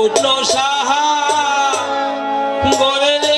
উঠল সাহা গরে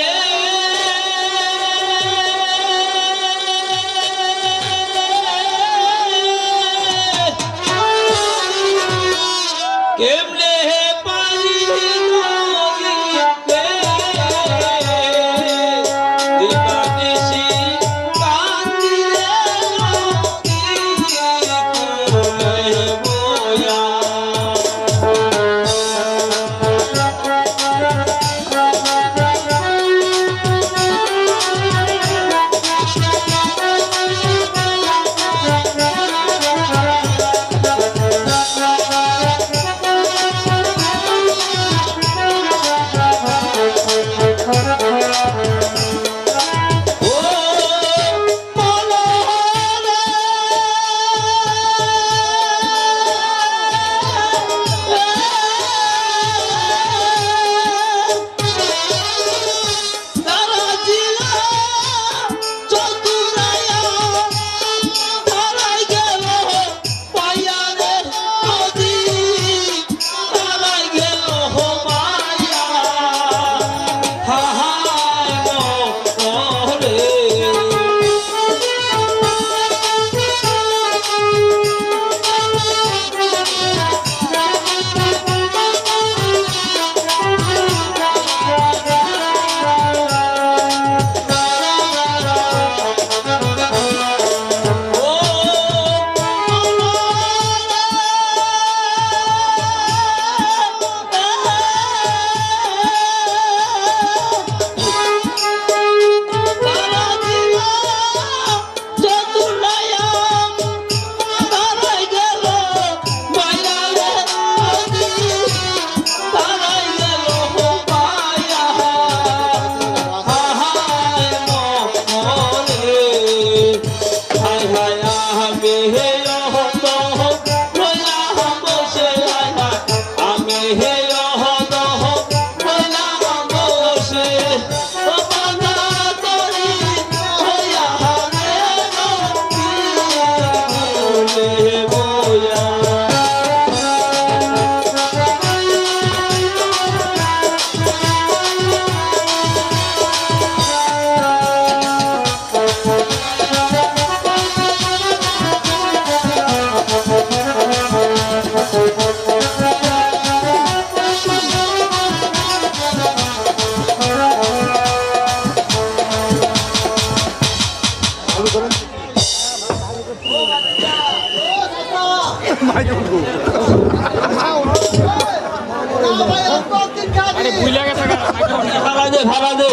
ভাড়া দে ভাড়া দে।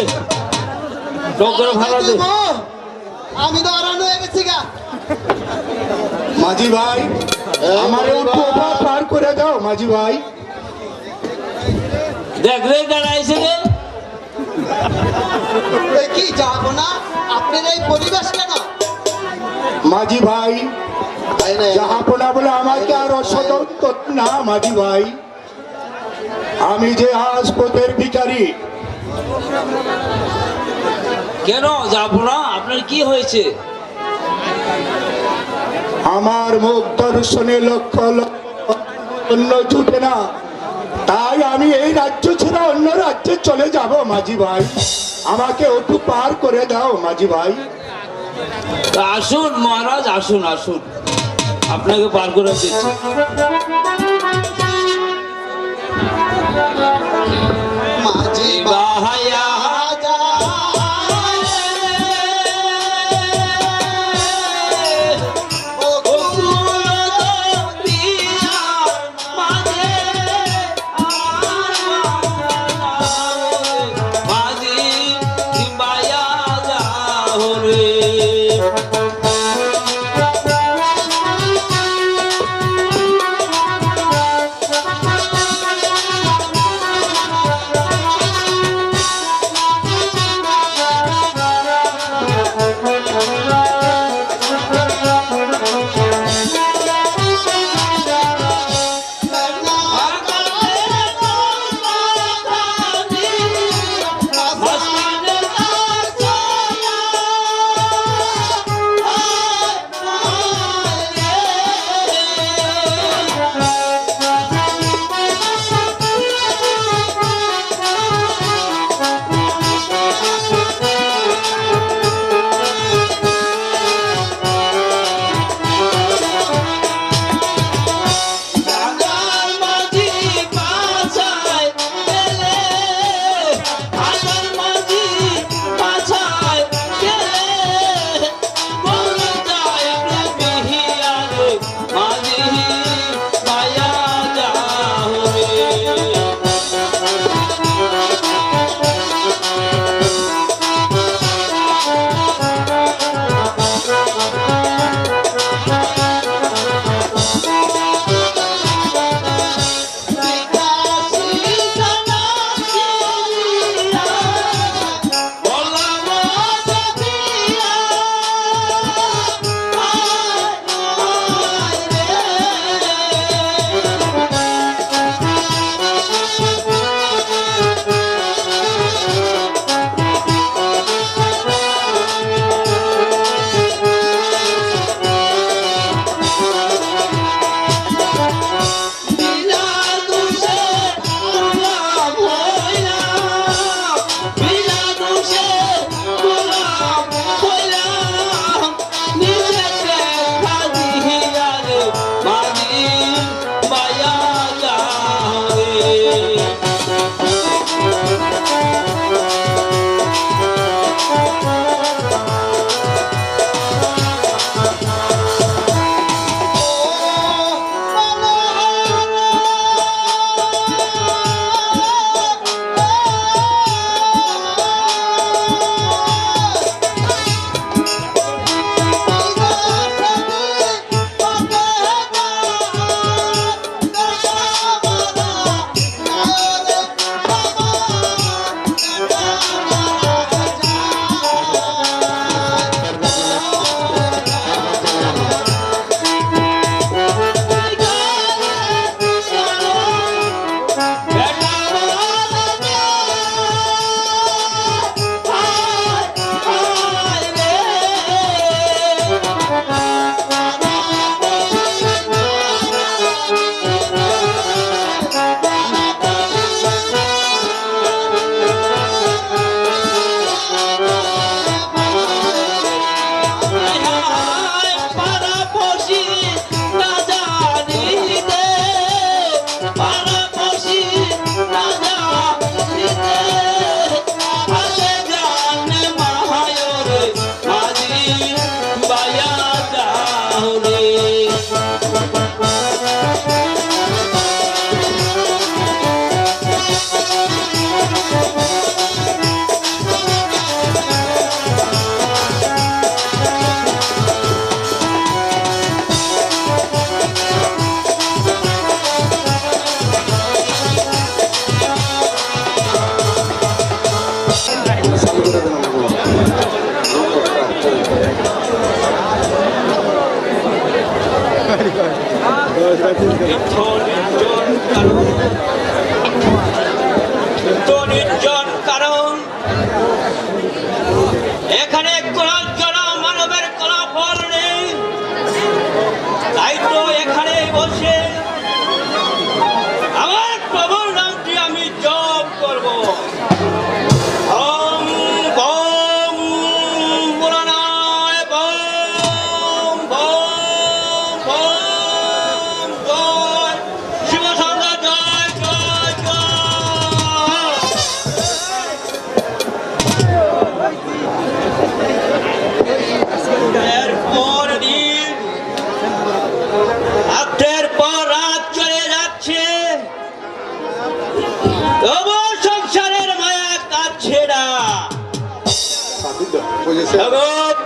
লোক ভাড়া দে। আমি তো হয়ে গেছি গা। মাঝি ভাই আমার একটু ওভার পার করে দাও মাঝি ভাই। দেখ রে দাঁড়াইছে রে কি যাব না? আপনার এই পরিবেশ কেন? মাঝি ভাই জাহাপনা বলে আমাকে আর অসতর্ক না মাঝি ভাই। আমি যে আজ পথের ভিখারি। কেন? যাব না? আপনার কি হয়েছে? আমার মুখ দর্শনে লক্ষ লক্ষ অন্য ছুটে না। তাই আমি এই রাজ্য ছেড়ে অন্য রাজ্যে চলে যাব মাঝি ভাই। আমাকে একটু পার করে দাও মাঝি ভাই। আসুন মহারাজ আসুন আসুন। আপনাকে পার করে দিচ্ছি। Thank you.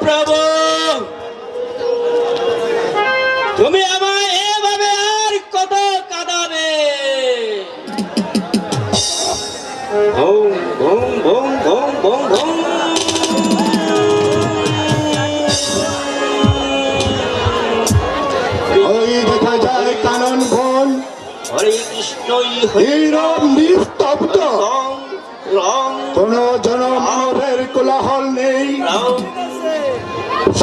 প্রভু তুমি আমায় এভাবে আর কত কাঁদাবে? ভৌম ভৌম কানন হরে নিস্তব্ধ। রং কোন জনমানবের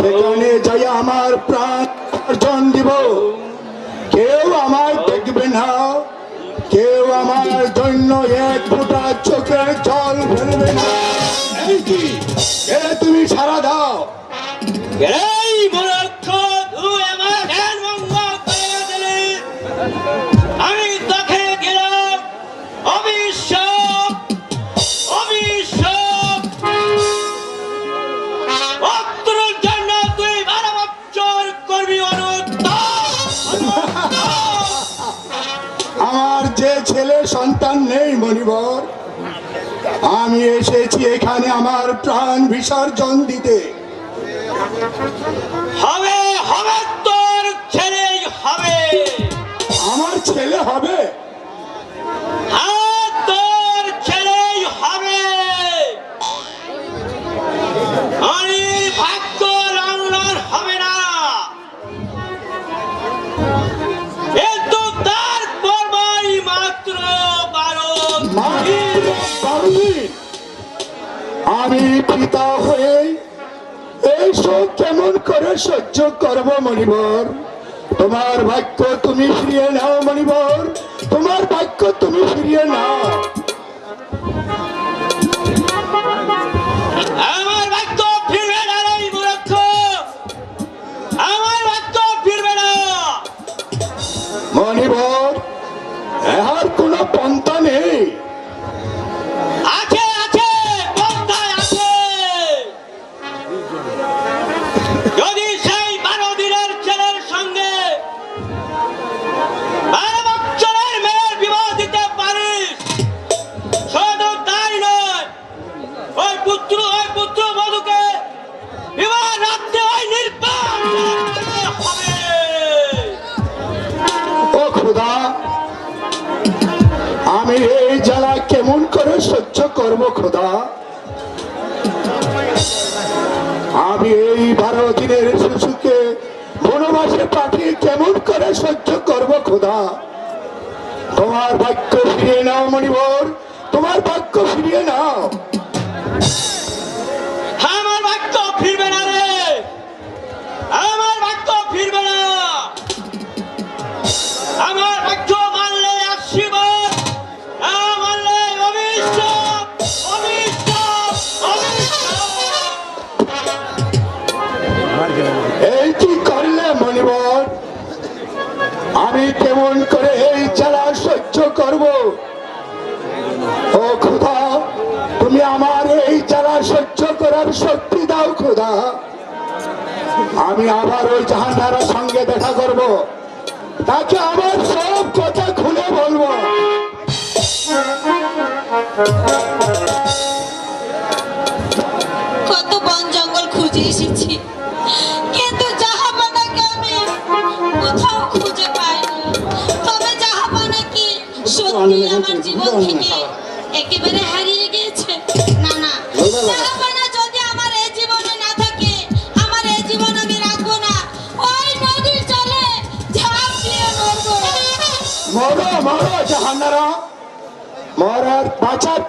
সেখানে যাই আমার প্রাণ অর্জন দিব। কেউ আমার দেখবে না। কেউ আমার জন্য এক ফুটা চোখের জল ফেলবে না। তুমি সারা দাও। সন্তান নেই মণিবর। আমি এসেছি এখানে আমার প্রাণ বিসর্জন দিতে। হবে হবে তোর ছেলে হবে। আমার ছেলে হবে? আমি পিতা হয়ে এই শোক কেমন করে সহ্য করব মণিবর? তোমার বাক্য তুমি ফিরিয়ে নাও মণিবর। তোমার বাক্য তুমি ফিরিয়ে নাও। আমি এই বারো দিনের শিশুকে বনবাসে পাঠিয়ে কেমন করে সহ্য করব খোদা? তোমার বাক্য ফিরিয়ে নাও, মণিবর। তোমার বাক্য ফিরিয়ে নাও। কেমন করে এই জ্বালা সহ্য করব? ও খোদা, তুমি আমার এই জ্বালা সহ্য করার শক্তি দাও খোদা। আমি আবার ওই জাহান্নারের সঙ্গে দেখা করব। তাকে আমার সব কথা খুলে বলব। কত বন জঙ্গল খুঁজে এসেছি। সত্যি আমার জীবন থেকে একেবারে হারিয়ে গিয়েছে। না না। যদি আমার এই জীবনে না থাকে আমার এই জীবন আমি রাখব না। ওই নদীর জলে ঝাঁপ দিয়ে মরবো মরো মরো জাহান্নারা। মরার বাঁচার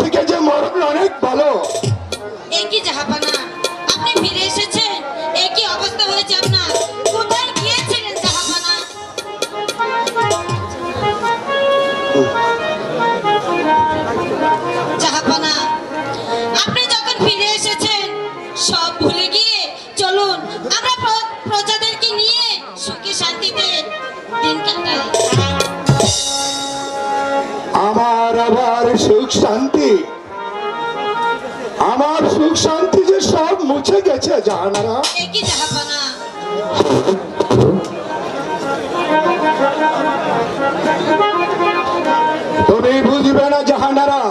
শান্তি। আমার সুখ শান্তি যে সব মুছে গেছে জাহানারা তুমি বুঝবে না জাহানারা।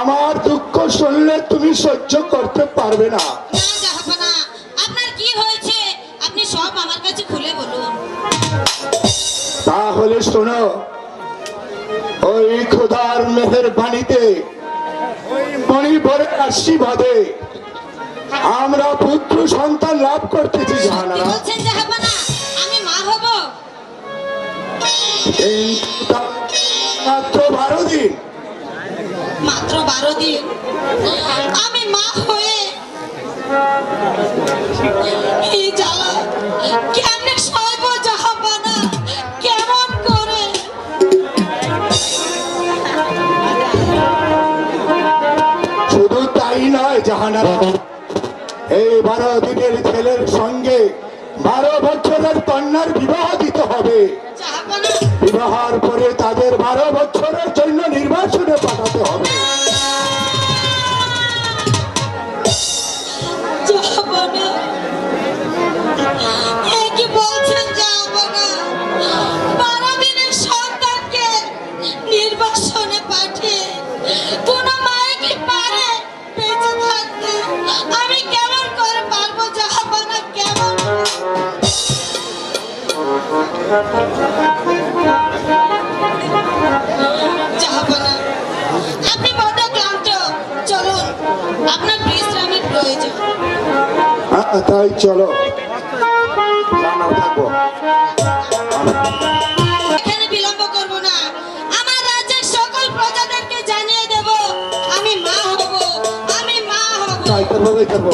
আমার দুঃখ শুনলে তুমি সহ্য করতে পারবে না। না জাহাপানা। কি হয়েছে? আপনি সব আমার কাছে তাহলে শোনো ওই খোদার মেহের বাণীতে আশীর্বাদে আমরা পুত্র সন্তান লাভ করতেছি জাহানারা। মাত্র বারো দিন। মাত্র বারো দিন। আমি মা হয়ে এই জ্বালা কেমনে সইব এই বারো দিনের ছেলের সঙ্গে বারো বছরের কন্যার বিবাহ দিতে হবে। জাহাপানা বিবাহের পরে তাদের বারো বছরের জন্য নির্বাচনে পাঠাতে হবে। আপনি বড় ক্লান্ত। চলুন আপনার বিশ্রামের প্রয়োজন। হ্যাঁ তাই চলো। জানাও থাকব এখানে বিলম্ব করব না। আমার রাজ্যের সকল প্রজাদেরকে জানিয়ে দেব আমি মা হব আমি মা হব। তাই করব তাই করব